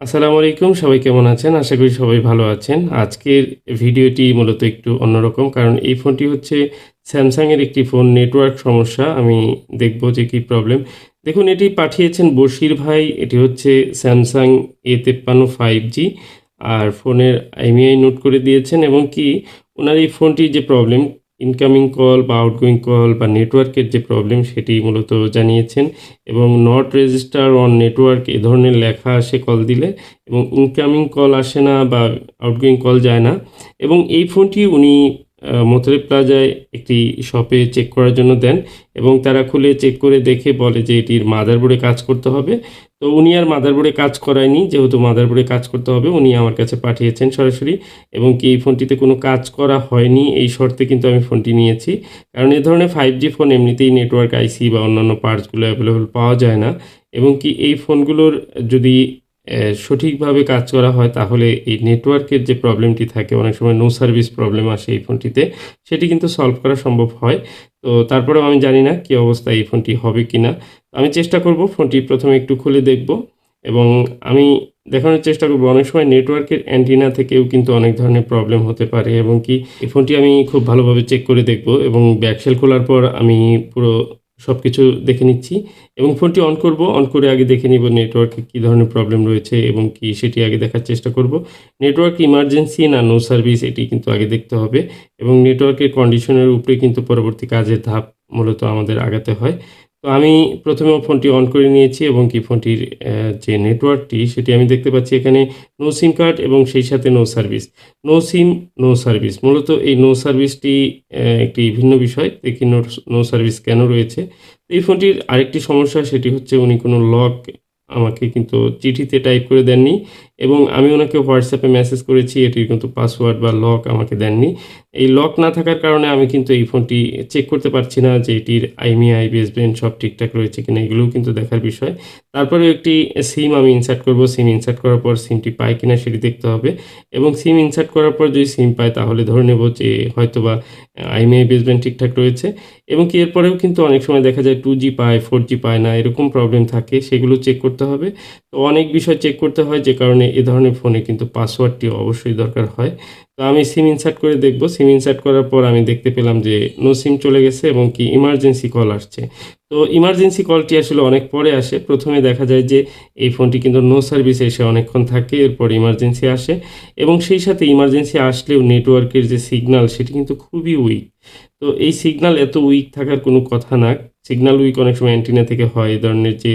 আসসালামু আলাইকুম, সবাই কেমন আছেন? আশা করি সবাই ভালো আছেন। আজকের ভিডিওটি মূলত একটু অন্যরকম, কারণ এই ফোনটি হচ্ছে স্যামসাংয়ের একটি ফোন। নেটওয়ার্ক সমস্যা, আমি দেখব যে কী প্রবলেম দেখুন, এটি পাঠিয়েছেন বশির ভাই, এটি হচ্ছে স্যামসাং এ তেপ্পান্ন ফাইভ জি আর ফোনের আইমিআই নোট করে দিয়েছেন। এবং কি, ওনার এই ফোনটির যে প্রবলেম ইনকামিং কল বা আউটগোয়িং কল বা নেটওয়ার্কের যে প্রবলেম সেটি মূলত জানিয়েছেন এবং নট রেজিস্টার অন নেটওয়ার্ক এ ধরনের লেখা আসে কল দিলে এবং ইনকামিং কল আসে না বা আউটগোয়িং কল যায় না এবং এই ফোনটি উনি মোতরে প্লাজায় একটি শপে চেক করার জন্য দেন এবং তারা খুলে চেক করে দেখে বলে যে এটির মাদারবোর্ডে কাজ করতে হবে। তো উনি আর মাদারবোর্ডে কাজ করায়নি, যেহেতু মাদারবোর্ডে কাজ করতে হবে, উনি আমার কাছে পাঠিয়েছেন সরাসরি। এবং কি এই ফোনটিতে কোনো কাজ করা হয়নি, এই শর্তে কিন্তু আমি ফোনটি নিয়েছি। কারণ এ ধরনের ফাইভ জি ফোন এমনিতেই নেটওয়ার্ক আইসি বা অন্যান্য পার্টসগুলো অ্যাভেলেবল পাওয়া যায় না। এবং কি এই ফোনগুলোর যদি সঠিকভাবে কাজ করা হয়, তাহলে এই নেটওয়ার্কের যে প্রবলেমটি থাকে, অনেক সময় নো সার্ভিস প্রবলেম আসে এই ফোনটিতে, সেটি কিন্তু সলভ করা সম্ভব হয়। তো তারপরেও আমি জানি না কী অবস্থায় এই ফোনটি হবে কি না আমি চেষ্টা করব ফোনটি প্রথমে একটু খুলে দেখব এবং আমি দেখানোর চেষ্টা করব। অনেক সময় নেটওয়ার্কের অ্যান্টিনা থেকেও কিন্তু অনেক ধরনের প্রবলেম হতে পারে এবং কি, এই ফোনটি আমি খুব ভালোভাবে চেক করে দেখব এবং ব্যাকসেল খোলার পর আমি পুরো সব কিছু দেখে নিচ্ছি। এবং ফোনটি অন করব। অন করে আগে দেখে নিব নেটওয়ার্কে কী ধরনের প্রবলেম রয়েছে এবং কি সেটি আগে দেখার চেষ্টা করব। নেটওয়ার্ক ইমার্জেন্সি না নো সার্ভিস এটি কিন্তু আগে দেখতে হবে। এবং নেটওয়ার্কের কন্ডিশনের উপরে কিন্তু পরবর্তী কাজের ধাপ মূলত আমাদের আগাতে হয়। তো আমি প্রথমে ফোনটি অন করে নিয়েছি এবং কি ফোনটির যে নেটওয়ার্কটি সেটি আমি দেখতে পাচ্ছি এখানে নো সিম কার্ড এবং সেই সাথে no service. No SIM, no service. মূলত এই নো সার্ভিসটি একটি ভিন্ন বিষয়। দেখি নো নো সার্ভিস কেন রয়েছে? এই ফোনটির আরেকটি সমস্যা সেটি হচ্ছে উনি কোনো লক আমাকে কিন্তু চিঠিতে টাইপ করে দেননি। এবং আমি ওনাকে হোয়াটসঅ্যাপে মেসেজ করেছি, এটির কিন্তু পাসওয়ার্ড বা লক আমাকে দেননি। এই লক না থাকার কারণে আমি কিন্তু এই ফোনটি চেক করতে পারছি না যে এটির আইমি আইমিআই বেসবেন সব ঠিকঠাক রয়েছে কিনা, এগুলোও কিন্তু দেখার বিষয়। তারপরে একটি সিম আমি ইনসার্ট করব। সিম ইনসার্ট করার পর সিমটি পাই কিনা সেটি দেখতে হবে। এবং সিম ইনসার্ট করার পর যদি সিম পায়, তাহলে ধরে নেব যে হয়তোবা আইমিআই বেসবেন ঠিকঠাক রয়েছে। এবং কি এরপরেও কিন্তু অনেক সময় দেখা যায় টু জি পায় ফোর জি পায় না, এরকম প্রবলেম থাকে, সেগুলো চেক করতে হবে। তো অনেক বিষয় চেক করতে হয় যে কারণে এ ধরনের ফোনে কিন্তু পাসওয়ার্ডটি অবশ্যই দরকার হয়। তো আমি সিম ইনসার্ট করে দেখব। সিম ইনসার্ট করার পর আমি দেখতে পেলাম যে নো সিম চলে গেছে এবং কি ইমার্জেন্সি কল আসছে। তো ইমার্জেন্সি কলটি আসলে অনেক পরে আসে। প্রথমে দেখা যায় যে এই ফোনটি কিন্তু নো সার্ভিসে এসে অনেকক্ষণ থাকে, এরপর ইমার্জেন্সি আসে এবং সেই সাথে ইমার্জেন্সি আসলেও নেটওয়ার্কের যে সিগন্যাল সেটি কিন্তু খুবই উইক। তো এই সিগনাল এত উইক থাকার কোনো কথা না। সিগন্যাল উইক অনেক সময় অ্যান্টিনা থেকে হয়। এই ধরনের যে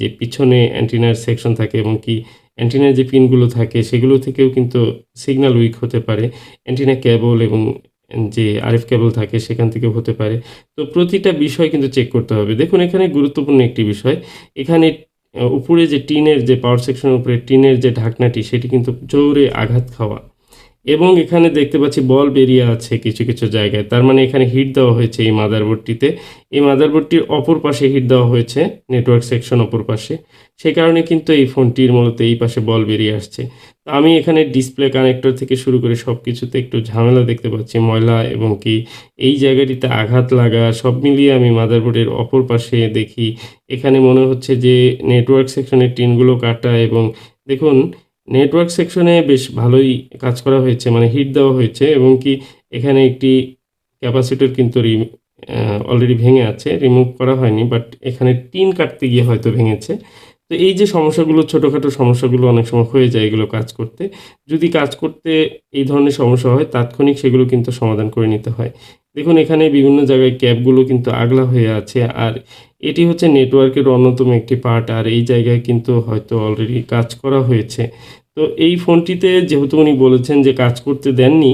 যে পিছনে অ্যান্টিনার সেকশন থাকে এবং কি অ্যান্টিনার যে পিনগুলো থাকে, সেগুলো থেকেও কিন্তু সিগন্যাল উইক হতে পারে। অ্যান্টিনা কেবল এবং যে আরএফ কেবল থাকে, সেখান থেকেও হতে পারে। তো প্রতিটা বিষয় কিন্তু চেক করতে হবে। দেখুন, এখানে গুরুত্বপূর্ণ একটি বিষয়। এখানে উপরে যে টিনের যে পাওয়ার সেকশনের উপরে টিনের যে ঢাকনাটি, সেটি কিন্তু জোরে আঘাত খাওয়া। এবং এখানে দেখতে পাচ্ছি বল বেরিয়ে আছে কিছু কিছু জায়গায়। তার মানে এখানে হিট দেওয়া হয়েছে এই মাদারবোর্ডটিতে এই মাদারবোর্ডটির অপর পাশে হিট দেওয়া হয়েছে নেটওয়ার্ক সেকশন অপর পাশে। সেই কারণে কিন্তু এই ফোনটির মূলত এই পাশে বল বেরিয়ে আসছে। তো আমি এখানে ডিসপ্লে কানেক্টর থেকে শুরু করে সব কিছুতে একটু ঝামেলা দেখতে পাচ্ছি, ময়লা এবং কি এই জায়গাটিতে আঘাত লাগা, সব মিলিয়ে আমি মাদারবোর্ডের অপর পাশে দেখি। এখানে মনে হচ্ছে যে নেটওয়ার্ক সেকশনের টিনগুলো কাটা এবং দেখুন নেটওয়ার্ক সেকশনে বেশ ভালোই কাজ করা হয়েছে মানে হিট দেওয়া হয়েছে এবং কি এখানে একটি ক্যাপাসিটর কিন্তু অলরেডি ভেঙে আছে রিমুভ করা হয়নি বাট এখানে টিন কাটতে গিয়ে হয়তো ভেঙেছে। তো এই যে সমস্যাগুলো, ছোটোখাটো সমস্যাগুলো অনেক সময় হয়ে যায় এগুলো কাজ করতে, যদি কাজ করতে এই ধরনের সমস্যা হয়, তাৎক্ষণিক সেগুলো কিন্তু সমাধান করে নিতে হয়। দেখুন, এখানে বিভিন্ন জায়গায় ক্যাবগুলো কিন্তু আগলা হয়ে আছে, আর এটি হচ্ছে নেটওয়ার্কের অন্যতম একটি পার্ট আর এই জায়গায় কিন্তু হয়তো অলরেডি কাজ করা হয়েছে। তো এই ফোনটিতে যেহেতু উনি বলেছেন যে কাজ করতে দেননি,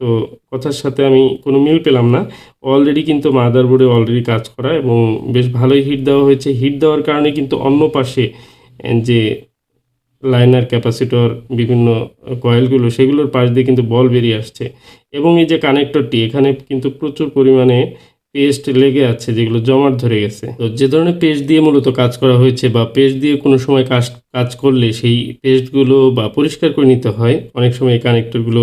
তো কথার সাথে আমি কোনো মিল পেলাম না। অলরেডি কিন্তু মাদারবোর্ডে অলরেডি কাজ করা এবং বেশ ভালোই হিট দেওয়া হয়েছে। হিট দেওয়ার কারণে কিন্তু অন্য পাশে যে লাইনার ক্যাপাসিটর, বিভিন্ন কয়েলগুলো, সেগুলোর পাশ দিয়ে কিন্তু বল বেরিয়ে আসছে। এবং এই যে কানেক্টরটি, এখানে কিন্তু প্রচুর পরিমাণে পেস্ট লেগে আছে, যেগুলো জমাট ধরে গেছে। তো যে ধরনের পেস্ট দিয়ে মূলত কাজ করা হয়েছে বা পেস্ট দিয়ে কোনো সময় কাজ কাজ করলে সেই পেস্টগুলো বা পরিষ্কার করে নিতে হয়। অনেক সময় এই কানেক্টরগুলো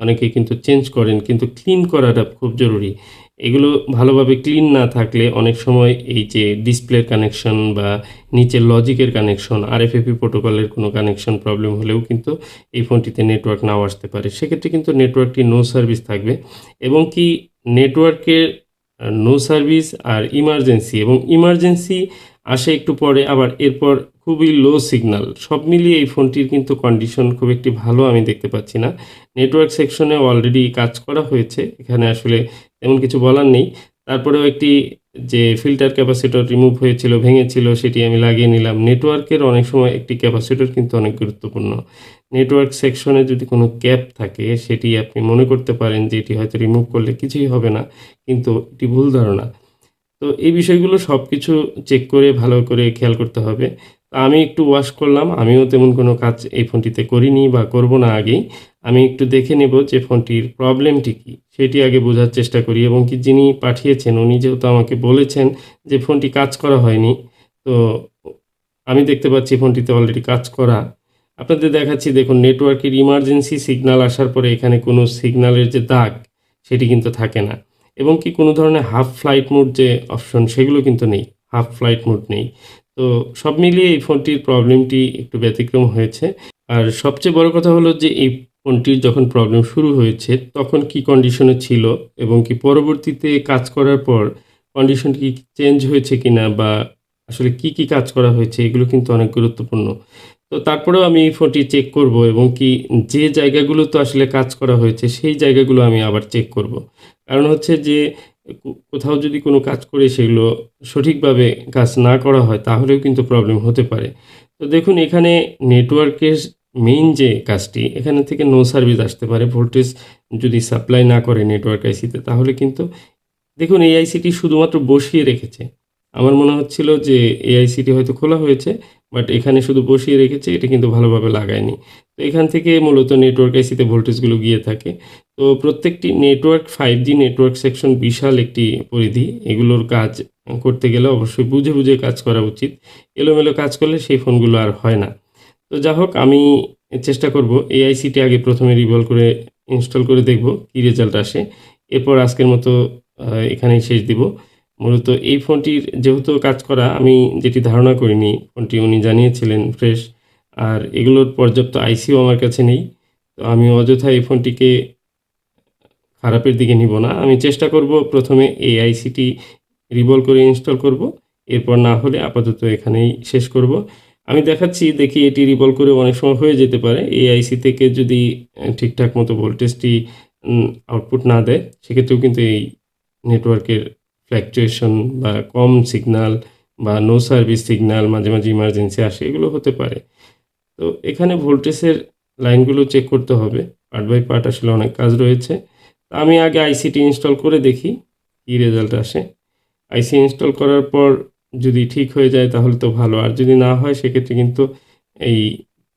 অনেকে কিন্তু চেঞ্জ করেন, কিন্তু ক্লিন করাটা খুব জরুরি। এগুলো ভালোভাবে ক্লিন না থাকলে অনেক সময় এই যে ডিসপ্লের কানেকশন বা নিচের লজিকের কানেকশন আর আরএফএপি প্রোটোকলের কোনো কানেকশন প্রবলেম হলেও কিন্তু এই ফোনটিতে নেটওয়ার্ক নাও আসতে পারে। সেক্ষেত্রে কিন্তু নেটওয়ার্কটি নো সার্ভিস থাকবে। এবং কি নেটওয়ার্কের নো সার্ভিস আর ইমার্জেন্সি এবং ইমার্জেন্সি আসে একটু পরে, আবার এরপর খুবই লো সিগন্যাল সব মিলিয়ে এই ফোনটির কিন্তু কন্ডিশন খুব একটি ভালো আমি দেখতে পাচ্ছি না। নেটওয়ার্ক সেকশনে অলরেডি কাজ করা হয়েছে। এখানে আসলে তেমন কিছু বলার নেই। তারপরেও একটি যে ফিল্টার ক্যাপাসিটর রিমুভ হয়েছিল, ভেঙেছিল, সেটি আমি লাগিয়ে নিলাম। নেটওয়ার্কের অনেক সময় একটি ক্যাপাসিটর কিন্তু অনেক গুরুত্বপূর্ণ। নেটওয়ার্ক সেকশনে যদি কোনো ক্যাপ থাকে, সেটি আপনি মনে করতে পারেন যে এটি হয়তো রিমুভ করলে কিছুই হবে না, কিন্তু এটি ভুল ধারণা। তো এই বিষয়গুলো সব কিছু চেক করে, ভালো করে খেয়াল করতে হবে। আমি একটু ওয়াশ করলাম। আমিও তেমন কোনো কাজ এই ফোনটিতে করিনি বা করব না আগেই। আমি একটু দেখে নেব যে ফোনটির প্রবলেমটি কী। সেটি আগে বোঝার চেষ্টা করি এবং কি যিনি পাঠিয়েছেন, উনি যেহেতু আমাকে বলেছেন যে ফোনটি কাজ করা হয়নি, তো আমি দেখতে পাচ্ছি ফোনটিতে অলরেডি কাজ করা। আপনাদের দেখাচ্ছি, দেখুন নেটওয়ার্কের ইমার্জেন্সি সিগনাল আসার পরে এখানে কোনো সিগনালের যে দাগ, সেটি কিন্তু থাকে না। এবং কি কোনো ধরনের হাফ ফ্লাইট মোড যে অপশন সেগুলো কিন্তু নেই হাফ ফ্লাইট মোড নেই। তো সব মিলিয়ে এই ফোনটির প্রবলেমটি একটু ব্যতিক্রম হয়েছে। আর সবচেয়ে বড় কথা হলো যে এই ফোনটির যখন প্রবলেম শুরু হয়েছে, তখন কি কন্ডিশনে ছিল এবং কি পরবর্তীতে কাজ করার পর কন্ডিশন কি চেঞ্জ হয়েছে কি না বা আসলে কি কি কাজ করা হয়েছে, এগুলো কিন্তু অনেক গুরুত্বপূর্ণ। তো তারপরেও আমি এই ফোনটি চেক করব এবং কি যে জায়গাগুলো তো আসলে কাজ করা হয়েছে, সেই জায়গাগুলো আমি আবার চেক করব। কারণ হচ্ছে যে কোথাও যদি কোনো কাজ করে সেগুলো সঠিকভাবে কাজ না করা হয়, তাহলেও কিন্তু প্রবলেম হতে পারে। তো দেখুন, এখানে নেটওয়ার্কের মেইন যে কাজটি, এখানে থেকে নো সার্ভিস আসতে পারে। ভোল্টেজ যদি সাপ্লাই না করে নেটওয়ার্ক আইসিতে তাহলে কিন্তু দেখুন এই আইসিটি শুধুমাত্র বসিয়ে রেখেছে। আমার মনে হচ্ছিল যে এই আইসিটি হয়তো খোলা হয়েছে বাট এখানে শুধু বসিয়ে রেখেছে, এটা কিন্তু ভালোভাবে লাগায়নি। তো এখান থেকে মূলত নেটওয়ার্ক আইসিতে ভোল্টেজগুলো গিয়ে থাকে। তো প্রত্যেকটি network five G network section বিশাল একটি পরিধি। এগুলোর কাজ করতে গেলে অবশ্যই বুঝে বুঝে কাজ করা উচিত। এলোমেলো কাজ করলে সেই ফোনগুলো আর হয় না। তো যা হোক, আমি চেষ্টা করব এআইসিটি আগে প্রথমে রিভলভ করে ইনস্টল করে দেখব কী রেজাল্ট আসে। এরপর আজকের মতো এখানেই শেষ দিব। মূলত এই ফোনটির যেহেতু কাজ করা, আমি যেটি ধারণা করিনি, ফোনটি উনি জানিয়েছিলেন ফ্রেশ আর এগুলোর পর্যাপ্ত আইসিও আমার কাছে নেই। তো আমি অযথা এই ফোনটিকে খারাপের দিকে নিব না। আমি চেষ্টা করব প্রথমে এই আইসিটি রিভলভ করে ইনস্টল করব। এরপর না হলে আপাতত এখানেই শেষ করব। আমি দেখাচ্ছি, দেখি এটি রিভলভ করে অনেক সময় হয়ে যেতে পারে। এই আইসি থেকে যদি ঠিকঠাক মতো ভোল্টেজটি আউটপুট না দেয়, সেক্ষেত্রেও কিন্তু এই নেটওয়ার্কের ফ্ল্যাকচুয়েশন বা কম সিগনাল বা নো সার্ভিস সিগন্যাল মাঝে মাঝে ইমার্জেন্সি আসে, এগুলো হতে পারে। তো এখানে ভোল্টেজের লাইনগুলো চেক করতে হবে। পার্ট বাই পার্ট আসলে অনেক কাজ রয়েছে। আমি আগে আইসিটি ইনস্টল করে দেখি, কী রেজাল্ট আসে। আইসি ইনস্টল করার পর যদি ঠিক হয়ে যায় তাহলে তো ভালো। আর যদি না হয় সেক্ষেত্রে কিন্তু এই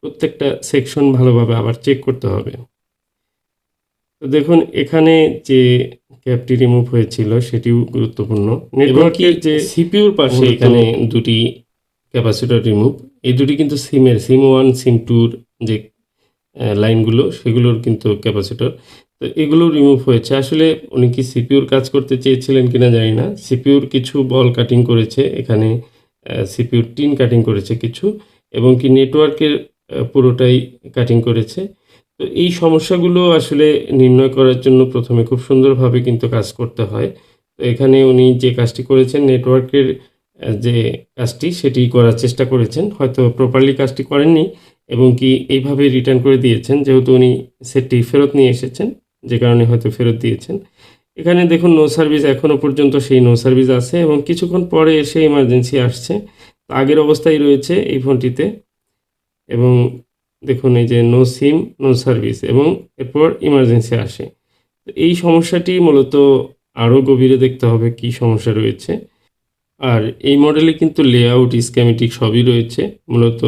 প্রত্যেকটা সেকশন ভালোভাবে আবার চেক করতে হবে। তো দেখুন এখানে যে ক্যাপটি রিমুভ হয়েছিল সেটিও গুরুত্বপূর্ণ। নেটওয়ার্কের যে সিপিউর পাশে এখানে দুটি ক্যাপাসিটর রিমুভ এই দুটি কিন্তু সিমের সিম ওয়ান সিম টুর যে লাইনগুলো সেগুলোর কিন্তু ক্যাপাসিটর তো এগুলো রিমুভ হয়েছে। আসলে উনি কি সিপিউর কাজ করতে চেয়েছিলেন কিনা জানি না। সিপিউর কিছু বল কাটিং করেছে, এখানে সিপিউর টিন কাটিং করেছে কিছু এবং কি নেটওয়ার্কের পুরোটাই কাটিং করেছে। তো এই সমস্যাগুলো আসলে নির্ণয় করার জন্য প্রথমে খুব সুন্দরভাবে কিন্তু কাজ করতে হয়। তো এখানে উনি যে কাজটি করেছেন নেটওয়ার্কের যে কাজটি সেটি করার চেষ্টা করেছেন। হয়তো প্রপারলি কাজটি করেননি এবং কি এইভাবে রিটার্ন করে দিয়েছেন, যেহেতু উনি সেটটি ফেরত নিয়ে এসেছেন। যে কারণে হয়তো ফেরত দিয়েছেন। এখানে দেখুন নো সার্ভিস এখনও পর্যন্ত সেই নো সার্ভিস আছে এবং কিছুক্ষণ পরে এসে ইমার্জেন্সি আসছে। আগের অবস্থায় রয়েছে এই ফোনটিতে। এবং দেখুন, এই যে নো সিম নো সার্ভিস এবং এরপর ইমার্জেন্সি আসে। এই সমস্যাটি মূলত আরও গভীরে দেখতে হবে কি সমস্যা রয়েছে। আর এই মডেলে কিন্তু লেআউট স্ক্যামেটিক সবই রয়েছে। মূলত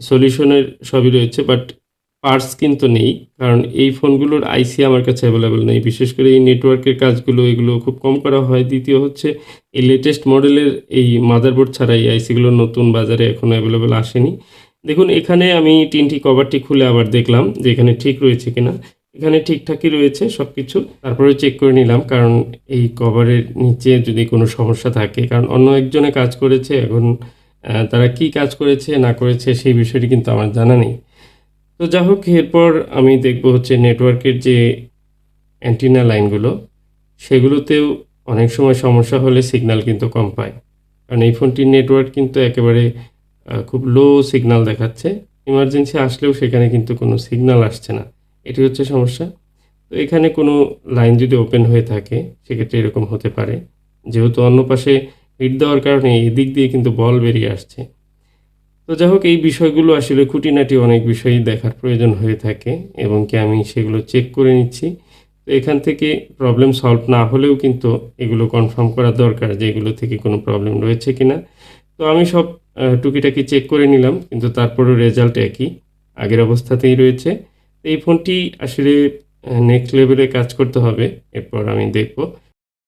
সলিউশনের সবই রয়েছে বাট পার্টস কিন্তু নেই, কারণ এই ফোনগুলোর আইসি আমার কাছে অ্যাভেলেবেল নেই। বিশেষ করে এই নেটওয়ার্কের কাজগুলো, এগুলো খুব কম করা হয়। দ্বিতীয় হচ্ছে, এই লেটেস্ট মডেলের এই মাদারবোর্ড ছাড়া এই আইসিগুলো নতুন বাজারে এখনও অ্যাভেলেবেল আসেনি। দেখুন, এখানে আমি তিনটি কভারটি খুলে আবার দেখলাম যে এখানে ঠিক রয়েছে কিনা। এখানে ঠিকঠাকই রয়েছে সব কিছু তারপরে চেক করে নিলাম, কারণ এই কভারের নিচে যদি কোনো সমস্যা থাকে, কারণ অন্য একজনে কাজ করেছে, এখন তারা কি কাজ করেছে, না করেছে, সেই বিষয়টি কিন্তু আমার জানা নেই। তো যা হোক, এরপর আমি দেখব হচ্ছে নেটওয়ার্কের যে অ্যান্টিনা লাইনগুলো সেগুলোতেও অনেক সময় সমস্যা হলে সিগন্যাল কিন্তু কম পায়। কারণ এই ফোনটির নেটওয়ার্ক কিন্তু একেবারে খুব লো সিগন্যাল দেখাচ্ছে। ইমার্জেন্সি আসলেও সেখানে কিন্তু কোনো সিগন্যাল আসছে না। এটি হচ্ছে সমস্যা। তো এখানে কোনো লাইন যদি ওপেন হয়ে থাকে, সেক্ষেত্রে এরকম হতে পারে। যেহেতু অন্য পাশে হিট দেওয়ার কারণে এদিক দিয়ে কিন্তু বল বেরিয়ে আসছে। তো যাই হোক, এই বিষয়গুলো আসলে খুঁটিনাটি অনেক বিষয়ই দেখার প্রয়োজন হয়ে থাকে এবং কি আমি সেগুলো চেক করে নিচ্ছি। তো এখান থেকে প্রবলেম সলভ না হলেও কিন্তু এগুলো কনফার্ম করা দরকার যে এগুলো থেকে কোনো প্রবলেম রয়েছে কি না তো আমি সব টুকিটাকি চেক করে নিলাম, কিন্তু তারপরেও রেজাল্ট একই, আগের অবস্থাতেই রয়েছে। এই ফোনটি আসলে নেক্সট লেভেলে কাজ করতে হবে, এরপর আমি দেখব।